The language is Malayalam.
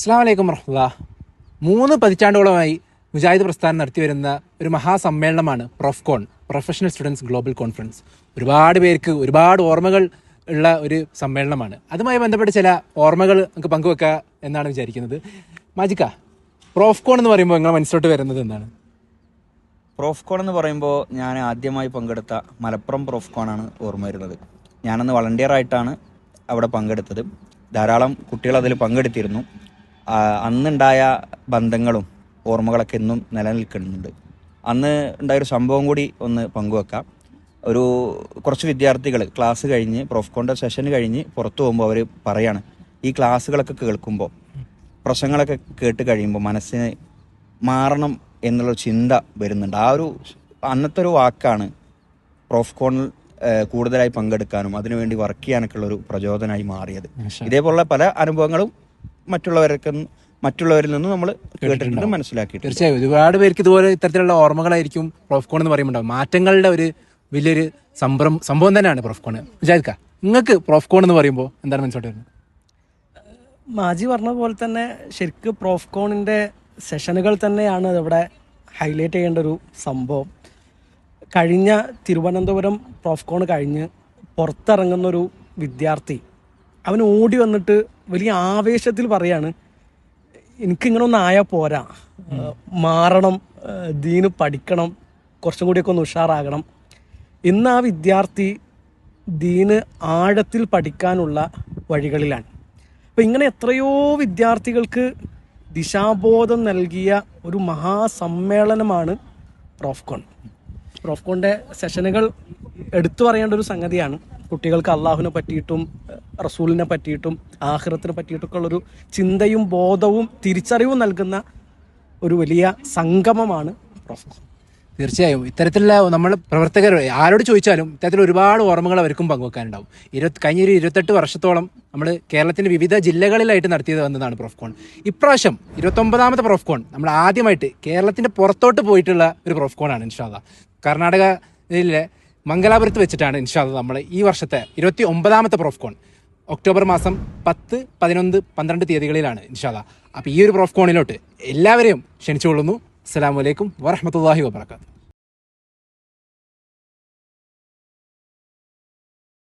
അസ്സാം വലൈക്കും വർഹമുല്ല മൂന്ന് പതിറ്റാണ്ടോളമായി മുജാഹിദ് പ്രസ്ഥാനം നടത്തി വരുന്ന ഒരു മഹാസമ്മേളനമാണ് ProfCon professional students global conference. ഒരുപാട് പേർക്ക് ഒരുപാട് ഓർമ്മകൾ ഉള്ള ഒരു സമ്മേളനമാണ്. അതുമായി ബന്ധപ്പെട്ട് ചില ഓർമ്മകൾ നമുക്ക് പങ്കുവെക്കുക എന്നാണ് വിചാരിക്കുന്നത്. മാജിക്ക പ്രോഫ്കോൺ എന്ന് പറയുമ്പോൾ നിങ്ങൾ മനസ്സിലോട്ട് വരുന്നത് എന്താണ്? പ്രോഫ്കോൺ എന്ന് പറയുമ്പോൾ ഞാൻ ആദ്യമായി പങ്കെടുത്ത മലപ്പുറം പ്രോഫ്കോൺ ആണ് ഓർമ്മ വരുന്നത്. ഞാനന്ന് വളണ്ടിയർ ആയിട്ടാണ് അവിടെ പങ്കെടുത്തത്. ധാരാളം കുട്ടികൾ അതിൽ പങ്കെടുത്തിരുന്നു. അന്നുണ്ടായ ബന്ധങ്ങളും ഓർമ്മകളൊക്കെ ഇന്നും നിലനിൽക്കുന്നുണ്ട്. അന്ന് ഉണ്ടായൊരു സംഭവം കൂടി ഒന്ന് പങ്കുവെക്കാം. ഒരു കുറച്ച് വിദ്യാർത്ഥികൾ ക്ലാസ് കഴിഞ്ഞ് കോണ്ട സെഷൻ കഴിഞ്ഞ് പുറത്തു പോകുമ്പോൾ അവർ പറയാണ് ഈ ക്ലാസ്സുകളൊക്കെ കേൾക്കുമ്പോൾ പ്രശ്നങ്ങളൊക്കെ കേട്ട് കഴിയുമ്പോൾ മനസ്സിന് മാറണം എന്നുള്ള ചിന്ത വരുന്നുണ്ട്. ആ ഒരു അന്നത്തെ ഒരു വാക്കാണ് പ്രോഫ്കോണിൽ കോണൽ കൂടുതലായി പങ്കെടുക്കാനും അതിനുവേണ്ടി വർക്ക് ചെയ്യാനൊക്കെ ഉള്ള ഒരു പ്രചോദനമായി മാറിയത്. ഇതേപോലുള്ള പല അനുഭവങ്ങളും മറ്റുള്ളവർക്ക് മറ്റുള്ളവരിൽ നിന്ന് നമ്മൾ കേട്ടിട്ടുണ്ട് മനസ്സിലാക്കിയിട്ടുണ്ട്. തീർച്ചയായും. ഒരുപാട് പേർക്ക് ഇതുപോലെ ഇത്തരത്തിലുള്ള ഓർമ്മകളായിരിക്കും പ്രൊഫ്കോൺ എന്ന് പറയുമ്പോൾ മാറ്റങ്ങളുടെ ഒരു വലിയൊരു സംഭ്രം സംഭവം തന്നെയാണ് പ്രൊഫ്കോൺ വിചാരിക്ക നിങ്ങൾക്ക് പ്രൊഫ്കോൺ എന്ന് പറയുമ്പോൾ എന്താണ് മനസ്സിലോട്ട് വരുന്നത്? മാജി പറഞ്ഞ പോലെ തന്നെ ശരിക്കും പ്രോഫ്കോണിന്റെ സെഷനുകൾ തന്നെയാണ് ഇവിടെ ഹൈലൈറ്റ് ചെയ്യേണ്ട ഒരു സംഭവം. കഴിഞ്ഞ തിരുവനന്തപുരം പ്രോഫ്കോൺ കഴിഞ്ഞ് പുറത്തിറങ്ങുന്നൊരു വിദ്യാർത്ഥി അവൻ ഓടി വന്നിട്ട് വലിയ ആവേശത്തിൽ പറയാണ് എനിക്ക് ഇങ്ങനെ ഒന്ന് ആയാൽ പോരാ. മാറണം ദീന് പഠിക്കണം കുറച്ചും കൂടിയൊക്കെ ഒന്ന് ഉഷാറാകണം. ഇന്ന് ആ വിദ്യാർത്ഥി ദീന് ആഴത്തിൽ പഠിക്കാനുള്ള വഴികളിലാണ്. അപ്പം ഇങ്ങനെ എത്രയോ വിദ്യാർത്ഥികൾക്ക് ദിശാബോധം നൽകിയ ഒരു മഹാസമ്മേളനമാണ് പ്രോഫ്കോൺ. പ്രോഫ്കോണിന്റെ സെഷനുകൾ എടുത്തു പറയേണ്ട ഒരു സംഗതിയാണ്. കുട്ടികൾക്ക് അള്ളാഹുവിനെ പറ്റിയിട്ടും റസൂലിനെ പറ്റിയിട്ടും ആഹ്റത്തിനെ പറ്റിയിട്ടൊക്കെ ഉള്ളൊരു ചിന്തയും ബോധവും തിരിച്ചറിവും നൽകുന്ന ഒരു വലിയ സംഗമമാണ് പ്രോഫ്കോൺ തീർച്ചയായും. ഇത്തരത്തിലുള്ള നമ്മൾ പ്രവർത്തകർ ആരോട് ചോദിച്ചാലും ഇത്തരത്തിൽ ഒരുപാട് ഓർമ്മകൾ അവർക്കും പങ്കുവെക്കാനുണ്ടാവും. ഇരുപത്തി കഴിഞ്ഞ ഒരു ഇരുപത്തെട്ട് വർഷത്തോളം നമ്മൾ കേരളത്തിന്റെ വിവിധ ജില്ലകളിലായിട്ട് നടത്തിയത് വന്നതാണ് പ്രോഫ്കോൺ. ഇപ്രാവശ്യം ഇരുപത്തൊമ്പതാമത്തെ പ്രോഫ്കോൺ നമ്മൾ ആദ്യമായിട്ട് കേരളത്തിന്റെ പുറത്തോട്ട് പോയിട്ടുള്ള ഒരു പ്രോഫ്കോണാണ് ഇൻഷാല്ല കർണാടകയിലെ മംഗലാപുരത്ത് വെച്ചിട്ടാണ് ഇൻഷാല്ല നമ്മൾ ഈ വർഷത്തെ ഇരുപത്തി ഒമ്പതാമത്തെ പ്രോഫ്കോൺ ഒക്ടോബർ മാസം പത്ത് പതിനൊന്ന് പന്ത്രണ്ട് തീയതികളിലാണ് ഇൻഷാല്ല അപ്പോൾ ഈ ഒരു പ്രോഫ്കോണിലോട്ട് എല്ലാവരെയും ക്ഷണിച്ചുകൊള്ളുന്നു. അസ്സാം വലൈക്കും വറഹമത്തല്ലാഹി വബർക്കാത്തു